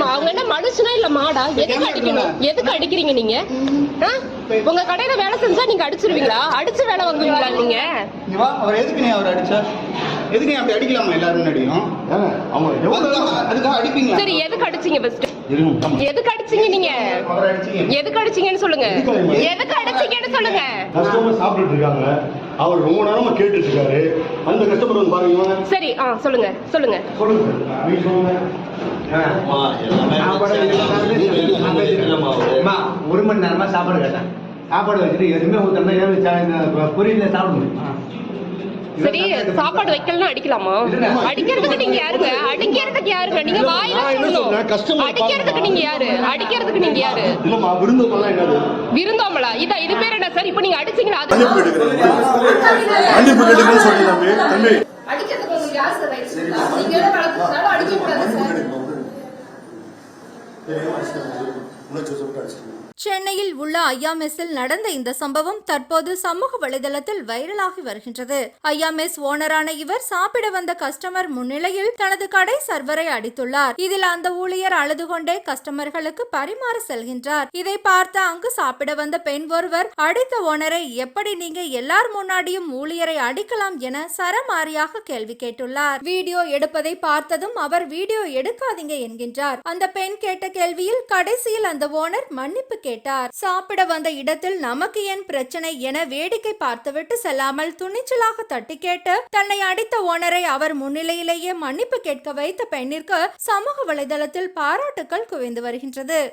இல்லம்மா அவங்க என்ன மனுஷனா இல்ல மாடா. எதுக்கு அடிக்கணும் எதுக்கு அடிக்கிறீங்க நீங்க? ஆ? உங்க கடையில வேலை செஞ்சா நீங்க அடிச்சிருவீங்களா? அடிச்சு வேலை வாங்குவீங்களா நீங்க? அவர் எதுக்கு நீ அவர் அடிச்ச? எதுக்கு நீ அப்படி அடிக்கலாமா எல்லாரும் முன்னாடியும்? அதுக்காக- அடிப்பீங்களா? சரி எதுக்கு அடிச்சீங்க ஃபர்ஸ்ட். எதுக்கு அடிச்சீங்க நீங்க? எதுக்கு அடிச்சீங்கன்னு சொல்லுங்க. எதுக்கு? அடிச்சீங்கன்னு சொல்லுங்க. கஸ்டமர் சாப்பிட்டுட்டு இருக்காங்க. அவர் ரொம்ப நேரமா கேட்டுட்டு இருக்காரு. அந்த கஸ்டமர் வந்து பாருங்க இவங்க. சரி ஆ சொல்லுங்க சொல்லுங்க. சொல்லுங்க. நீங்க சொல்லுங்க. ஒரு மணி நேரமா சாப்பாடு கேட்டேன். சாப்பாடு வச்சுட்டு எதுவுமே ஊத்தணும் பொரியல சாப்பிட முடியும். சரி சாப்பாடு வைக்கலன்னா அடிக்கலாமா? அடிக்கிறதுக்கு நீங்க யாருங்க? அடிக்கிறதுக்கு யாருங்க? நீங்க வாயில சொல்லணும். அடிக்கிறதுக்கு நீங்க யாரு? அடிக்கிறதுக்கு நீங்க யாரு? விருந்தோம்பலா இதான் இது பேர் என்ன சார்? இப்போ நீங்க அடிச்சீங்களா? அது அடிக்கிறதுக்கு உங்களுக்கு யார் சார் நீங்க அடிக்க கூடாது சார். Teremos também. Né? சென்னையில் உள்ள ஐயாமெஸில் நடந்த இந்த சம்பவம் தற்போது சமூக வலைதளத்தில் வைரலாகி வருகின்றது. ஐயாமெஸ் ஓனரான இவர் சாப்பிட வந்த கஸ்டமர் முன்னிலையில் தனது கடை சர்வரை அடித்துள்ளார். இதில் அந்த ஊழியர் அழுது கொண்டே கஸ்டமர்களுக்கு பரிமாற செல்கின்றார். இதை பார்த்த அங்கு சாப்பிட வந்த பெண் ஒருவர் அடித்த ஓனரை எப்படி நீங்க எல்லார் முன்னாடியும் ஊழியரை அடிக்கலாம் என சரமாரியாக கேள்வி கேட்டுள்ளார். வீடியோ எடுப்பதை பார்த்ததும் அவர் வீடியோ எடுக்காதீங்க என்கின்றார். அந்த பெண் கேட்ட கேள்வியில் கடைசியில் அந்த ஓனர் மன்னிப்பு கேட்டார். சாப்பிட வந்த இடத்தில் நமக்கு ஏன் பிரச்சனை என வேடிக்கை பார்த்துவிட்டு செல்லாமல் துணிச்சலாக தட்டி கேட்டு தன்னை அடித்த ஓனரை அவர் முன்னிலையிலேயே மன்னிப்பு கேட்க வைத்த பெண்ணிற்கு சமூக வலைதளத்தில் பாராட்டுக்கள் குவிந்து வருகின்றது.